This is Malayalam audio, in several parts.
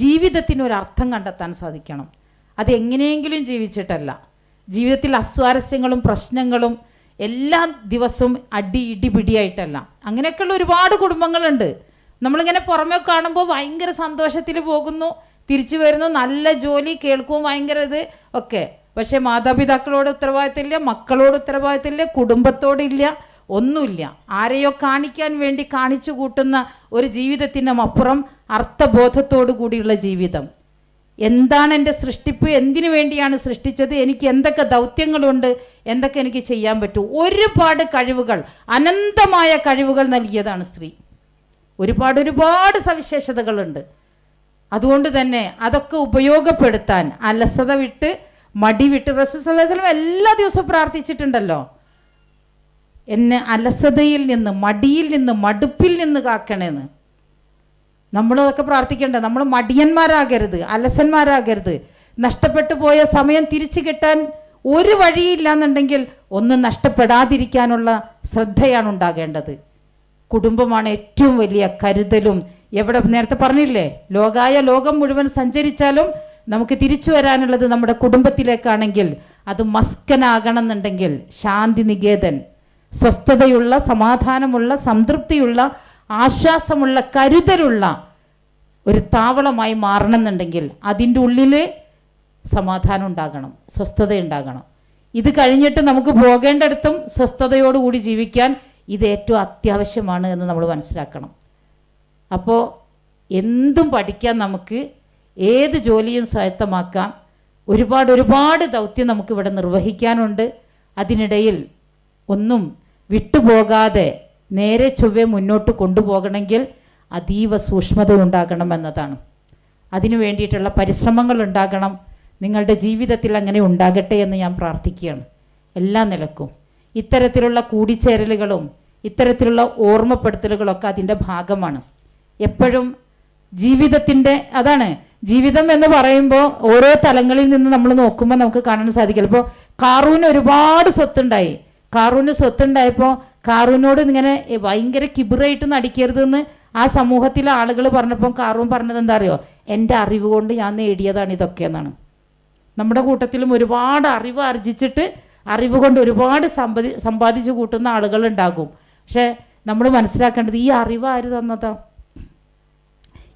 ജീവിതത്തിന് ഒരു അർത്ഥം കണ്ടെത്താൻ സാധിക്കണം. അത് എങ്ങനെയെങ്കിലും ജീവിച്ചിട്ടല്ല. ജീവിതത്തിൽ അസ്വാരസ്യങ്ങളും പ്രശ്നങ്ങളും എല്ലാ ദിവസവും അടി ഇടി പിടിയായിട്ടല്ല. അങ്ങനെയൊക്കെയുള്ള ഒരുപാട് കുടുംബങ്ങളുണ്ട്. നമ്മളിങ്ങനെ പുറമെ കാണുമ്പോൾ ഭയങ്കര സന്തോഷത്തിൽ പോകുന്നു തിരിച്ചു വരുന്നു നല്ല ജോലി കേൾക്കും ഭയങ്കര ഇത് ഒക്കെ. പക്ഷേ മാതാപിതാക്കളോട് ഉത്തരവാദിത്തമില്ല മക്കളോട് ഉത്തരവാദിത്തമില്ല കുടുംബത്തോടില്ല ഒന്നുമില്ല. ആരെയോ കാണിക്കാൻ വേണ്ടി കാണിച്ചു കൂട്ടുന്ന ഒരു ജീവിതത്തിനും അപ്പുറം അർത്ഥബോധത്തോടു കൂടിയുള്ള ജീവിതം. എന്താണ് എന്റെ സൃഷ്ടിപ്പ്? എന്തിനു വേണ്ടിയാണ് സൃഷ്ടിച്ചത്? എനിക്ക് എന്തൊക്കെ ദൗത്യങ്ങളുണ്ട്? എന്തൊക്കെ എനിക്ക് ചെയ്യാൻ പറ്റും? ഒരുപാട് കഴിവുകൾ അനന്തമായ കഴിവുകൾ നൽകിയതാണ് സ്ത്രീ. ഒരുപാട് ഒരുപാട് സവിശേഷതകളുണ്ട്. അതുകൊണ്ട് തന്നെ അതൊക്കെ ഉപയോഗപ്പെടുത്താൻ അലസത വിട്ട് മടി വിട്ട് റസൂസലം എല്ലാ ദിവസവും പ്രാർത്ഥിച്ചിട്ടുണ്ടല്ലോ. എന്നെ അലസതയിൽ നിന്ന് മടിയിൽ നിന്ന് മടുപ്പിൽ നിന്ന് കാക്കണേന്ന്. നമ്മളതൊക്കെ പ്രാർത്ഥിക്കേണ്ട. നമ്മൾ മടിയന്മാരാകരുത് അലസന്മാരാകരുത്. നഷ്ടപ്പെട്ടു പോയ സമയം തിരിച്ചു കിട്ടാൻ ഒരു വഴിയില്ല എന്നുണ്ടെങ്കിൽ ഒന്നും നഷ്ടപ്പെടാതിരിക്കാനുള്ള ശ്രദ്ധയാണ് ഉണ്ടാകേണ്ടത്. കുടുംബമാണ് ഏറ്റവും വലിയ കരുതലും. എവിടെ നേരത്തെ പറഞ്ഞില്ലേ? ലോകായ ലോകം മുഴുവൻ സഞ്ചരിച്ചാലും നമുക്ക് തിരിച്ചു വരാനുള്ളത് നമ്മുടെ കുടുംബത്തിലേക്കാണെങ്കിൽ അത് മസ്കനാകണം എന്നുണ്ടെങ്കിൽ ശാന്തി നികേതൻ സ്വസ്ഥതയുള്ള സമാധാനമുള്ള സംതൃപ്തിയുള്ള ആശ്വാസമുള്ള കരുതലുള്ള ഒരു താവളമായി മാറണമെന്നുണ്ടെങ്കിൽ അതിന്റെ ഉള്ളിൽ സമാധാനം ഉണ്ടാകണം സ്വസ്ഥത ഉണ്ടാകണം. ഇത് കഴിഞ്ഞിട്ട് നമുക്ക് പോകേണ്ടടത്തും സ്വസ്ഥതയോടുകൂടി ജീവിക്കാൻ ഇത് ഏറ്റവും അത്യാവശ്യമാണ് എന്ന് നമ്മൾ മനസ്സിലാക്കണം. അപ്പോൾ എന്തും പഠിക്കാൻ നമുക്ക് ഏത് ജോലിയും സ്വായത്തമാക്കാം. ഒരുപാട് ഒരുപാട് ദൗത്യം നമുക്കിവിടെ നിർവഹിക്കാനുണ്ട്. അതിനിടയിൽ ഒന്നും വിട്ടുപോകാതെ നേരെ ചൊവ്വെ മുന്നോട്ട് കൊണ്ടുപോകണമെങ്കിൽ അതീവ സൂക്ഷ്മത ഉണ്ടാകണം എന്നതാണ് അതിനു വേണ്ടിയിട്ടുള്ള പരിശ്രമങ്ങൾ ഉണ്ടാകണം. നിങ്ങളുടെ ജീവിതത്തിൽ അങ്ങനെ ഉണ്ടാകട്ടെ എന്ന് ഞാൻ പ്രാർത്ഥിക്കുകയാണ്. എല്ലാ നിലക്കും. ഇത്തരത്തിലുള്ള കൂടിച്ചേരലുകളും ഇത്തരത്തിലുള്ള ഓർമ്മപ്പെടുത്തലുകളൊക്കെ അതിന്റെ ഭാഗമാണ്. എപ്പോഴും ജീവിതത്തിന്റെ അതാണ് ജീവിതം എന്ന് പറയുമ്പോൾ ഓരോ തലങ്ങളിൽ നിന്ന് നമ്മൾ നോക്കുമ്പോൾ നമുക്ക് കാണാൻ സാധിക്കില്ല ഇപ്പോൾ കാറൂന് ഒരുപാട് സ്വത്തുണ്ടായി. കാറൂന് സ്വത്തുണ്ടായപ്പോൾ കാറൂനോട് ഇങ്ങനെ ഭയങ്കര കിബിറായിട്ട് നടിക്കരുതെന്ന് ആ സമൂഹത്തിലെ ആളുകൾ പറഞ്ഞപ്പോൾ കാറൂൻ പറഞ്ഞത് എന്താ അറിയോ? എന്റെ അറിവ് കൊണ്ട് ഞാൻ നേടിയതാണ് ഇതൊക്കെ എന്നാണ്. നമ്മുടെ കൂട്ടത്തിലും ഒരുപാട് അറിവ് ആർജിച്ചിട്ട് അറിവ് കൊണ്ട് ഒരുപാട് സമ്പതി സമ്പാദിച്ചു കൂട്ടുന്ന ആളുകൾ ഉണ്ടാകും. പക്ഷെ നമ്മൾ മനസ്സിലാക്കേണ്ടത് ഈ അറിവ് ആര് തന്നതാ?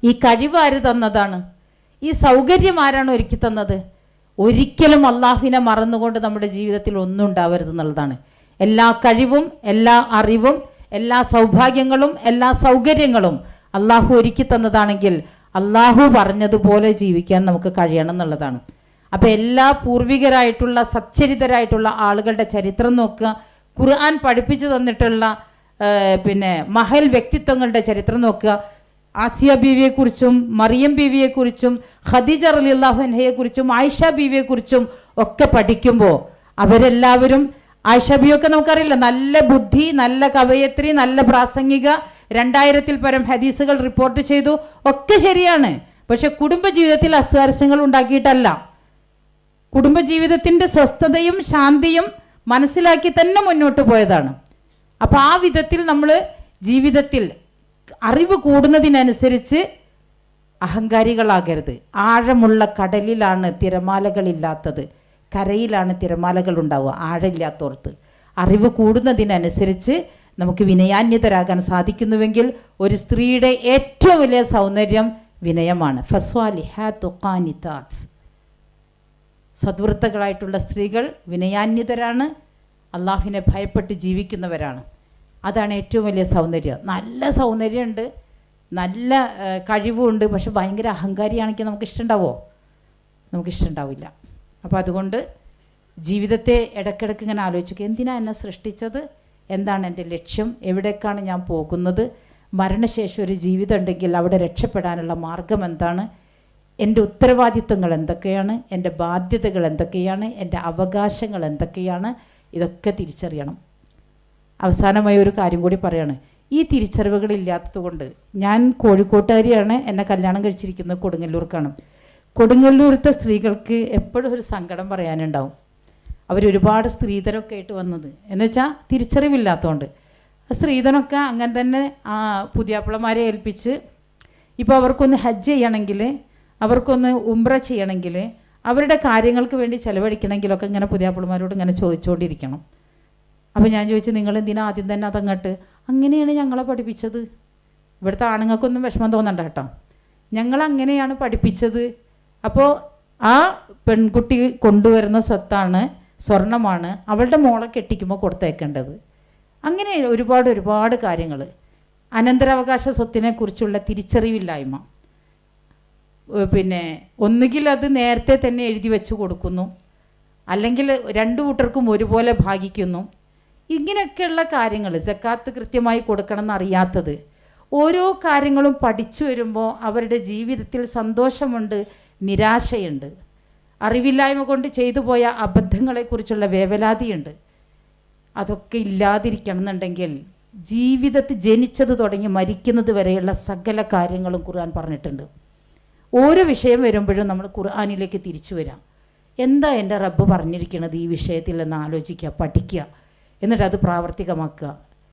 ഈ കഴിവ് ആര് തന്നതാണ്? ഈ സൗകര്യം ആരാണ് ഒരുക്കി തന്നത്? ഒരിക്കലും അള്ളാഹുവിനെ മറന്നുകൊണ്ട് നമ്മുടെ ജീവിതത്തിൽ ഒന്നും ഉണ്ടാവരുത് എന്നുള്ളതാണ്. എല്ലാ കഴിവും എല്ലാ അറിവും എല്ലാ സൗഭാഗ്യങ്ങളും എല്ലാ സൗകര്യങ്ങളും അള്ളാഹു ഒരുക്കി തന്നതാണെങ്കിൽ അള്ളാഹു പറഞ്ഞതുപോലെ ജീവിക്കാൻ നമുക്ക് കഴിയണം എന്നുള്ളതാണ്. അപ്പോൾ എല്ലാ പൂർവികരായിട്ടുള്ള സച്ചരിതരായിട്ടുള്ള ആളുകളുടെ ചരിത്രം നോക്കുക ഖുർആൻ പഠിപ്പിച്ചു തന്നിട്ടുള്ള പിന്നെ മഹൽ വ്യക്തിത്വങ്ങളുടെ ചരിത്രം നോക്കുക ആസിയ ബീവിയെക്കുറിച്ചും മറിയം ബീവിയെക്കുറിച്ചും ഖദീജ അലി അള്ളാഹുഹയെക്കുറിച്ചും ആയിഷ ബീവിയെക്കുറിച്ചും ഒക്കെ പഠിക്കുമ്പോൾ അവരെല്ലാവരും ആയിഷ ബിയൊക്കെ നമുക്കറിയില്ല. നല്ല ബുദ്ധി നല്ല കവയത്രി നല്ല പ്രാസംഗിക. രണ്ടായിരത്തിൽ പരം ഹദീസുകൾ റിപ്പോർട്ട് ചെയ്തു. ഒക്കെ ശരിയാണ്. പക്ഷെ കുടുംബജീവിതത്തിൽ അസ്വാരസ്യങ്ങൾ ഉണ്ടാക്കിയിട്ടല്ല. കുടുംബജീവിതത്തിന്റെ സ്വസ്ഥതയും ശാന്തിയും മനസ്സിലാക്കി തന്നെ മുന്നോട്ട് പോയതാണ്. അപ്പോൾ ആ വിധത്തിൽ നമ്മൾ ജീവിതത്തിൽ അറിവ് കൂടുന്നതിനനുസരിച്ച് അഹങ്കാരികളാകരുത്. ആഴമുള്ള കടലിലാണ് തിരമാലകളില്ലാത്തത്. കരയിലാണ് തിരമാലകൾ ഉണ്ടാവുക ആഴമില്ലാത്തോർത്ത്. അറിവ് കൂടുന്നതിനനുസരിച്ച് നമുക്ക് വിനയാന്യതരാകാൻ സാധിക്കുന്നുവെങ്കിൽ ഒരു സ്ത്രീയുടെ ഏറ്റവും വലിയ സൗന്ദര്യം വിനയമാണ്. സദ്വൃത്തകളായിട്ടുള്ള സ്ത്രീകൾ വിനയാന്യതരാണ് അള്ളാഹുവിനെ ഭയപ്പെട്ട് ജീവിക്കുന്നവരാണ്. അതാണ് ഏറ്റവും വലിയ സൗന്ദര്യം. നല്ല സൗന്ദര്യമുണ്ട് നല്ല കഴിവുമുണ്ട് പക്ഷെ ഭയങ്കര അഹങ്കാരിയാണെങ്കിൽ നമുക്ക് ഇഷ്ടമുണ്ടാവോ നമുക്ക് ഇഷ്ടമുണ്ടാവില്ല അപ്പോൾ അതുകൊണ്ട് ജീവിതത്തെ ഇടയ്ക്കിടയ്ക്ക് ഇങ്ങനെ ആലോചിക്കുക. എന്തിനാ എന്നെ സൃഷ്ടിച്ചത്? എന്താണ് എന്റെ ലക്ഷ്യം? എവിടേക്കാണ് ഞാൻ പോകുന്നത്? മരണശേഷം ഒരു ജീവിതം ഉണ്ടെങ്കിൽ അവിടെ രക്ഷപ്പെടാനുള്ള മാർഗം എന്താണ്? എന്റെ ഉത്തരവാദിത്വങ്ങൾ എന്തൊക്കെയാണ്? എന്റെ ബാധ്യതകൾ എന്തൊക്കെയാണ്? എന്റെ അവകാശങ്ങൾ എന്തൊക്കെയാണ്? ഇതൊക്കെ തിരിച്ചറിയണം. അവസാനമായി ഒരു കാര്യം കൂടി പറയാണ്. ഈ തിരിച്ചറിവുകളില്ലാത്തത് കൊണ്ട് ഞാൻ കോഴിക്കോട്ടുകാരിയാണ് എന്നെ കല്യാണം കഴിച്ചിരിക്കുന്നത് കൊടുങ്ങല്ലൂർക്കാണ്. കൊടുങ്ങല്ലൂരത്തെ സ്ത്രീകൾക്ക് എപ്പോഴും ഒരു സങ്കടം പറയാനുണ്ടാവും. അവരൊരുപാട് സ്ത്രീധനമൊക്കെ ആയിട്ട് വന്നത്. എന്നുവെച്ചാൽ തിരിച്ചറിവില്ലാത്തതുകൊണ്ട് സ്ത്രീധനമൊക്കെ അങ്ങനെ തന്നെ ആ പുതിയാപ്പിളമാരെ ഏൽപ്പിച്ച് ഇപ്പോൾ അവർക്കൊന്ന് ഹജ്ജ് ചെയ്യണമെങ്കിൽ അവർക്കൊന്ന് ഉംറ ചെയ്യണമെങ്കിൽ അവരുടെ കാര്യങ്ങൾക്ക് വേണ്ടി ചിലവഴിക്കണമെങ്കിലൊക്കെ ഇങ്ങനെ പുതിയാപ്പിളമാരോട് ഇങ്ങനെ ചോദിച്ചുകൊണ്ടിരിക്കണം അപ്പോൾ ഞാൻ ചോദിച്ചു നിങ്ങൾ എന്തിനാ ആദ്യം തന്നെ അതങ്ങട്ട്? അങ്ങനെയാണ് ഞങ്ങളെ പഠിപ്പിച്ചത്. ഇവിടുത്തെ ആണുങ്ങൾക്കൊന്നും വിഷമം തോന്നണ്ട കേട്ടോ. ഞങ്ങൾ അങ്ങനെയാണ് പഠിപ്പിച്ചത്. അപ്പോൾ ആ പെൺകുട്ടി കൊണ്ടുവരുന്ന സ്വത്താണ് സ്വർണമാണ് അവളുടെ മോളെ കെട്ടിക്കുമ്പോൾ കൊടുത്തേക്കേണ്ടത്. അങ്ങനെ ഒരുപാട് ഒരുപാട് കാര്യങ്ങൾ അനന്തരാവകാശ സ്വത്തിനെ കുറിച്ചുള്ള തിരിച്ചറിവില്ലായ്മ പിന്നെ ഒന്നുകിൽ അത് നേരത്തെ തന്നെ എഴുതി വെച്ച് കൊടുക്കുന്നു അല്ലെങ്കിൽ രണ്ടു കൂട്ടർക്കും ഒരുപോലെ ഭാഗിക്കുന്നു. ഇങ്ങനെയൊക്കെയുള്ള കാര്യങ്ങൾ ജക്കാത്ത് കൃത്യമായി കൊടുക്കണം എന്നറിയാത്തത് ഓരോ കാര്യങ്ങളും പഠിച്ചു വരുമ്പോൾ അവരുടെ ജീവിതത്തിൽ സന്തോഷമുണ്ട് നിരാശയുണ്ട്. അറിവില്ലായ്മ കൊണ്ട് ചെയ്തു പോയ അബദ്ധങ്ങളെക്കുറിച്ചുള്ള വേവലാതിയുണ്ട്. അതൊക്കെ ഇല്ലാതിരിക്കണം എന്നുണ്ടെങ്കിൽ ജീവിതത്തിൽ ജനിച്ചത് തുടങ്ങി മരിക്കുന്നത് വരെയുള്ള സകല കാര്യങ്ങളും ഖുർആൻ പറഞ്ഞിട്ടുണ്ട്. ഓരോ വിഷയം വരുമ്പോഴും നമ്മൾ ഖുർആാനിലേക്ക് തിരിച്ചു വരാം. എന്താ എന്റെ റബ്ബ് പറഞ്ഞിരിക്കുന്നത് ഈ വിഷയത്തിൽ എന്ന് ആലോചിക്കുക പഠിക്കുക. എന്നിട്ട് അത് പ്രാവർത്തികമാക്കുക.